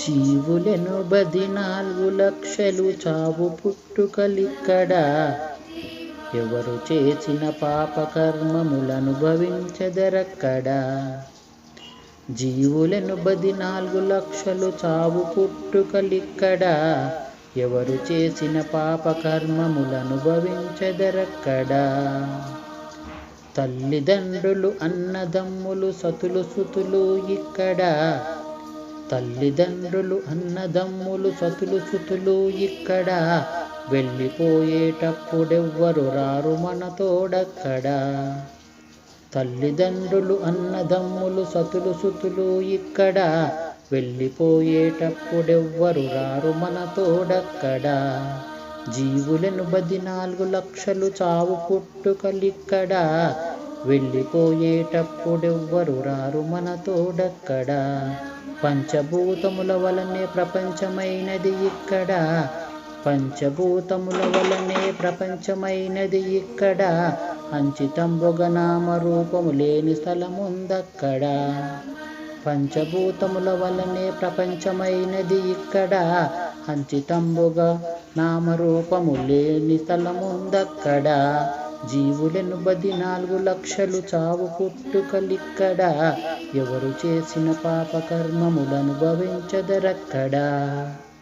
జీవులను బది నాలుగు లక్షలు చావు పుట్టుకలిక్కడ? ఎవరు చేసిన పాపకర్మములను భవించదరక్కడ జీవులను బది నాలుగు లక్షలు చావు పుట్టుకలిక్కడ? ఎవరు చేసిన పాపకర్మములను భవించదరక్కడ తల్లిదండ్రులు అన్నదమ్ములు సతులు సుతులు ఇక్కడ? తల్లిదండ్రులు అన్నదమ్ములు సతులు సుతులు ఇక్కడ. వెళ్ళిపోయేటప్పుడెవ్వరు రారు మన తోడక్కడ. తల్లిదండ్రులు అన్నదమ్ములు సతులు సుతులు ఇక్కడ. వెళ్ళిపోయేటప్పుడెవ్వరు రారు మన తోడక్కడ. జీవులను బది నాలుగు లక్షలు చావు పుట్టుకలిక్కడ. వెళ్ళిపోయేటప్పుడెవ్వరు రారు మన తోడక్కడ పంచభూతముల వలనే ప్రపంచమైనది ఇక్కడ? పంచభూతముల వలనే ప్రపంచమైనది ఇక్కడ? అంచితంబుగనామ రూపము లేని స్థలముందక్కడ? పంచభూతముల వలనే ప్రపంచమైనది ఇక్కడ? అంచితంబుగా నామరూపము లేని స్థలముందక్కడ? జీవులను బది నాలుగు లక్షలు చావు పుట్టుకలిక్కడ. ఎవరు చేసిన పాపకర్మములను భవించదరక్కడ